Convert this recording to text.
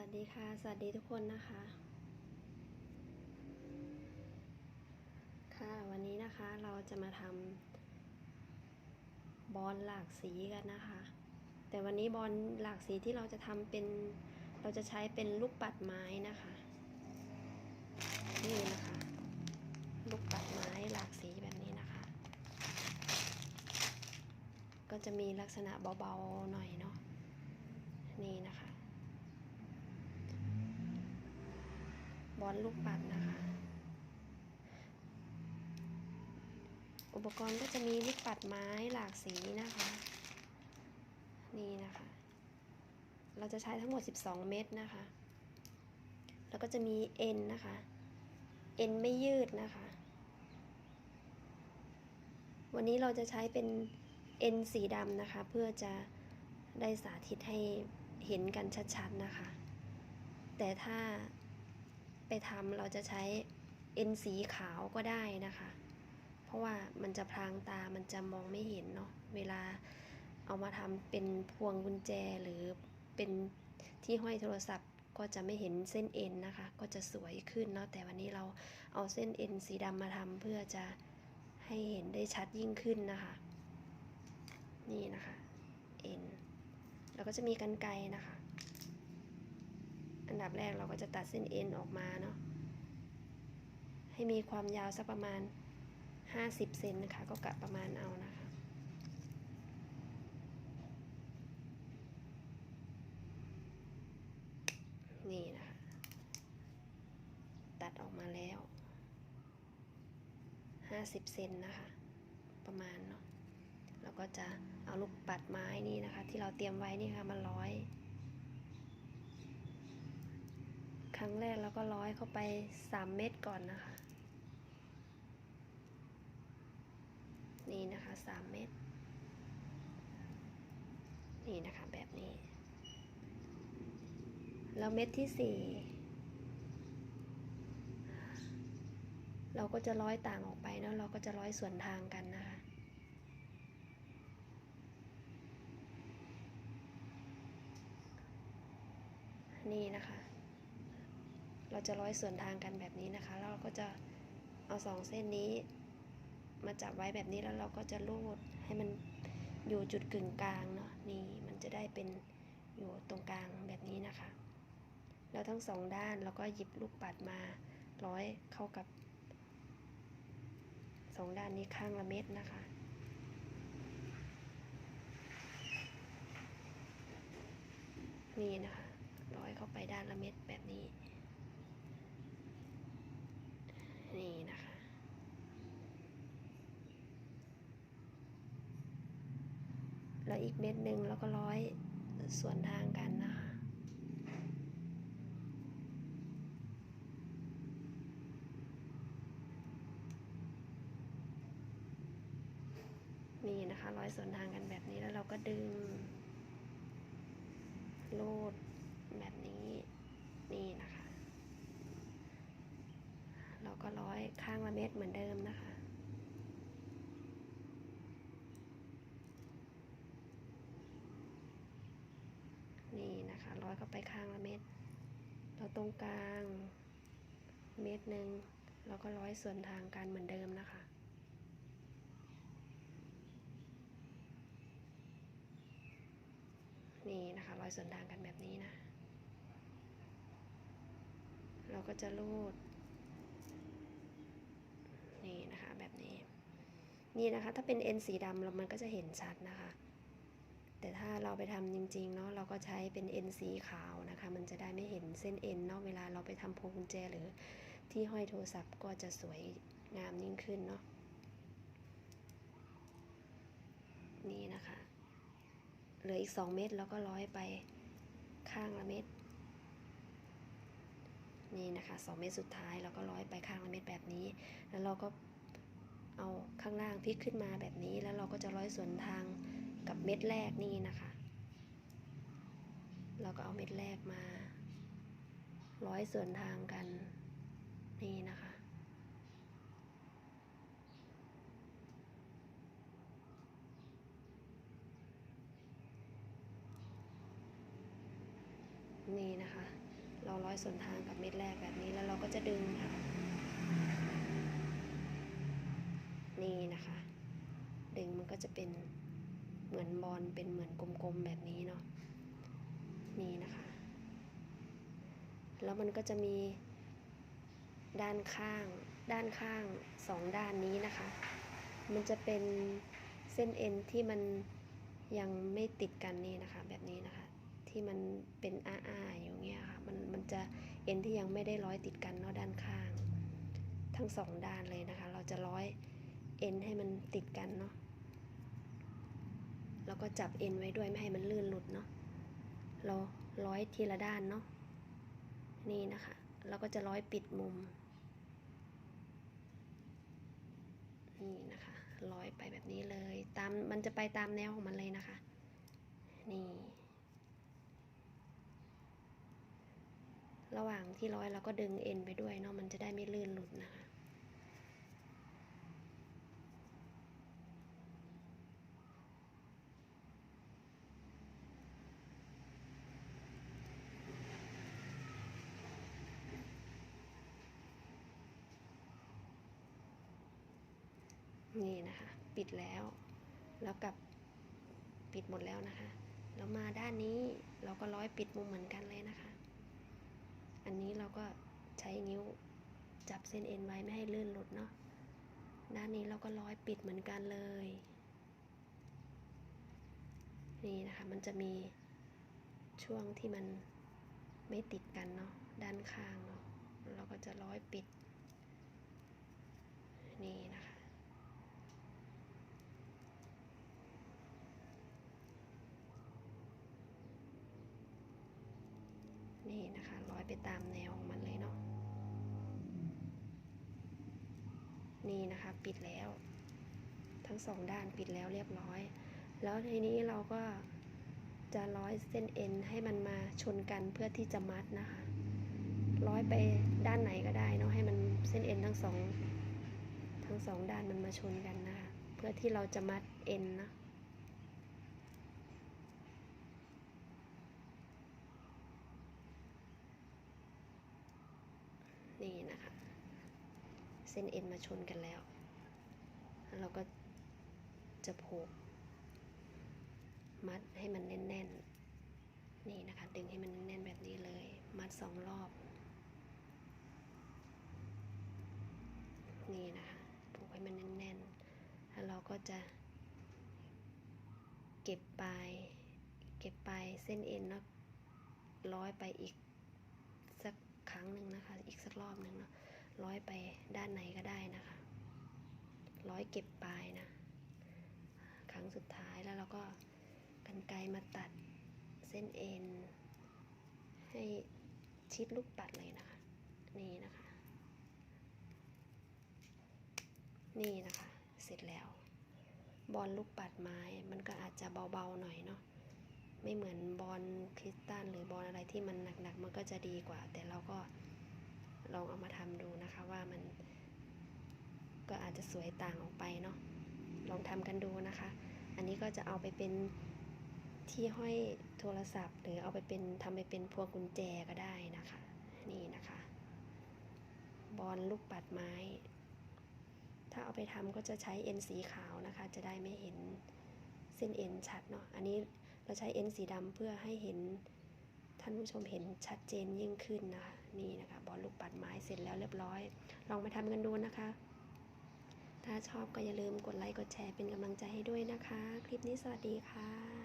วัสดีค่ะ สวัสดีทุกคนนะคะ ค่ะ วันนี้นะคะเราจะมาทำบอลหลากสีกันนะคะ แต่วันนี้บอลหลากสีที่เราจะทำเป็น เราจะใช้เป็นลูกปัดไม้นะคะ นี่นะคะ ลูกปัดไม้หลากสีแบบนี้นะคะ ก็จะมีลักษณะเบาๆหน่อยเนาะ นี่นะคะ บอลลูกปัดนะคะ อุปกรณ์ก็จะมีลูกปัดไม้หลากสีนะคะ นี่นะคะ เราจะใช้ทั้งหมด 12 เม็ดนะคะ แล้วก็จะมีเอ็นนะคะ เอ็นไม่ยืดนะคะ วันนี้เราจะใช้เป็นเอ็นสีดำนะคะ เพื่อจะได้สาธิตให้เห็นกันชัดๆนะคะ แต่ถ้า ไปทำเราจะใช้เอ็นสีขาวก็ได้นะคะ เพราะว่ามันจะพรางตามันจะมองไม่เห็นเนาะเวลาเอามาทำเป็นพวงกุญแจหรือเป็นที่ห้อยโทรศัพท์ก็จะไม่เห็นเส้นเอ็นนะคะ ก็จะสวยขึ้นเนาะแต่วันนี้เราเอาเส้นเอ็นสีดำมาทำเพื่อจะให้เห็นได้ชัดยิ่งขึ้นนะคะ นี่นะคะเอ็นแล้วก็จะมีกันไกรนะคะ อันดับแรกเราก็จะตัดเส้นเอ็นออกมาเนาะให้มีความยาวสักประมาณ 50 เซนนะคะ ก็กะประมาณเอานะคะ นี่นะคะ ตัดออกมาแล้ว 50 เซนนะคะ ประมาณเนาะเราก็จะเอาลูกปัดไม้นี่นะคะ ที่เราเตรียมไว้นี่ค่ะมาร้อย ครั้ งแรกเราก็ร้อยเข้าไป 3 เม็ดก่อนนะคะ นี่นะคะ 3 เม็ดนี่นะคะแบบนี้ แล้วเม็ดที่ 4 เราก็จะร้อยต่างออกไปเนาะเราก็จะร้อยส่วนทางกันนะคะนี่นะคะ เราจะร้อยส่วนทางกันแบบนี้นะคะแล้วเราก็จะเอาสองเส้นนี้ มาจับไว้แบบนี้แล้วเราก็จะรูดให้มันอยู่จุดกึ่งกลางเนาะนี่มันจะได้เป็นอยู่ตรงกลางแบบนี้นะคะ แล้วทั้งสองด้านเราก็หยิบลูกปัดมาร้อยเข้ากับสองด้านนี้ข้างละเม็ดนะคะ นี่นะคะ ร้อยเข้าไปด้านละเม็ดแบบนี้ นี่นะคะ แล้วอีกเม็ดหนึ่งแล้วก็ร้อยส่วนทางกันนะคะ นี่นะคะร้อยส่วนทางกันแบบนี้แล้วเราก็ดึง รูดแบบนี้ นี่นะคะ เราก็ร้อยข้างละเม็ดเหมือนเดิมนะคะ นี่ นะคะร้อยเข้าไปข้างละเม็ดเราตรงกลางเม็ดหนึ่งเราก็ร้อยส่วนทางกันเหมือนเดิมนะคะนี่นะคะรอยส่วนทางกันแบบนี้นะ เราก็จะรูด นี่นะคะแบบนี้ นี่นะคะถ้าเป็นเอ็นสีดำเรามันก็จะเห็นชัดนะคะ แต่ถ้าเราไปทำจริงๆเนาะเราก็ใช้เป็นเอ็นสีขาวนะคะ มันจะได้ไม่เห็นเส้นเอ็นเนาะเวลาเราไปทำพวงกุญแจหรือที่ห้อยโทรศัพท์ก็จะสวยงามยิ่งขึ้นเนาะนี่นะคะ เหลืออีก 2 เม็ดแล้วก็ร้อยไปข้างละเม็ดนี่นะคะ2เม็ดสุดท้ายเราก็ร้อยไปข้างละเม็ดแบบนี้ แล้วเราก็เอาข้างล่างพลิกขึ้นมาแบบนี้ แล้วเราก็จะร้อยส่วนทาง กับเม็ดแรกนี่นะคะ เราก็เอาเม็ดแรกมา ร้อยส่วนทางกันนี่นะคะ นี่นะคะ เราร้อยส่วนทางกับเม็ดแรกแบบนี้แล้วเราก็จะดึงค่ะ นี่นะคะ ดึงมันก็จะเป็น เหมือนบอลเป็นเหมือนกลมๆแบบนี้เนาะนี่นะคะ แล้วมันก็จะมีด้านข้าง ด้านข้างสองด้านนี้นะคะ มันจะเป็นเส้นเอ็นที่มันยังไม่ติดกันนี่นะคะ แบบนี้นะคะ ที่มันเป็นอ้าๆอยู่เงี้ยค่ะ มันมันจะเอ็นที่ยังไม่ได้ร้อยติดกันเนาะด้านข้าง ทั้งสองด้านเลยนะคะ เราจะร้อยเอ็นให้มันติดกันเนาะ แล้วก็จับเอ็นไว้ด้วยไม่ให้มันลื่นหลุดเนาะเราร้อยทีละด้านเนาะนี่นะคะเราก็จะร้อยปิดมุมนี่นะคะร้อยไปแบบนี้เลยตามมันจะไปตามแนวของมันเลยนะคะ นี่ระหว่างที่ร้อยเราก็ดึงเอ็นไปด้วยเนาะมันจะได้ไม่ลื่นหลุดนะคะ นี่นะคะ ปิดแล้ว แล้วกับปิดหมดแล้วนะคะ แล้วมาด้านนี้เราก็ร้อยปิดมุมเหมือนกันเลยนะคะ อันนี้เราก็ใช้นิ้วจับเส้นเอ็นไว้ไม่ให้ลื่นหลุดเนาะ ด้านนี้เราก็ร้อยปิดเหมือนกันเลย นี่นะคะ มันจะมีช่วงที่มันไม่ติดกันเนาะ ด้านข้างเนาะ เราก็จะร้อยปิด นี่นะคะ นี่นะคะร้อยไปตามแนวของมันเลยเนาะนี่นะคะปิดแล้ว ทั้งสองด้านปิดแล้วเรียบร้อย แล้วทีนี้เราก็จะร้อยเส้นเอ็นให้มันมาชนกันเพื่อที่จะมัดนะคะร้อยไปด้านไหนก็ได้เนาะให้มันเส้นเอ็นทั้งสองทั้งสองด้านมันมาชนกันนะคะเพื่อที่เราจะมัดเอ็นนะ นี่นะคะ เส้นเอ็นมาชนกันแล้ว แล้วเราก็จะผูก มัดให้มันแน่นๆ นี่นะคะ ดึงให้มันแน่นๆแบบนี้เลย มัดสองรอบ นี่นะคะผูกให้มันแน่นๆ แล้วเราก็จะเก็บปลาย เก็บปลายเส้นเอ็นเนาะร้อยไปอีก รั้งหนึ่งนะคะ อีกสักรอบหนึ่งเนาะร้อยไปด้านไหนก็ได้นะคะ ร้อยเก็บปลายนะ ครั้งสุดท้ายแล้วเราก็กันไกรมาตัดเส้นเอ็นให้ชิดลูกปัดเลยนะคะ นี่นะคะ นี่นะคะ เสร็จแล้ว บอลลูกปัดไม้มันก็อาจจะเบาๆหน่อยเนาะ ไม่เหมือนบอลคริสตัลหรือบอลอะไรที่มันหนักๆมันก็จะดีกว่า แต่เราก็ลองเอามาทำดูนะคะว่ามันก็อาจจะสวยต่างออกไปเนาะลองทำกันดูนะคะ อันนี้ก็จะเอาไปเป็นที่ห้อยโทรศัพท์ หรือเอาไปเป็นทำไปเป็นพวงกุญแจก็ได้นะคะ นี่นะคะ บอลลูกปัดไม้ ถ้าเอาไปทำก็จะใช้เอ็นสีขาวนะคะ จะได้ไม่เห็นเส้นเอ็นชัดเนาะอันนี้ เราใช้เอ็นสีดำเพื่อให้เห็นท่านผู้ชมเห็นชัดเจนยิ่งขึ้นนะคะนี่นะคะบอลลูกปัดไม้เสร็จแล้วเรียบร้อย ลองมาทำกันดูนะคะ ถ้าชอบก็อย่าลืมกดไลค์กดแชร์เป็นกำลังใจให้ด้วยนะคะ คลิปนี้สวัสดีค่ะ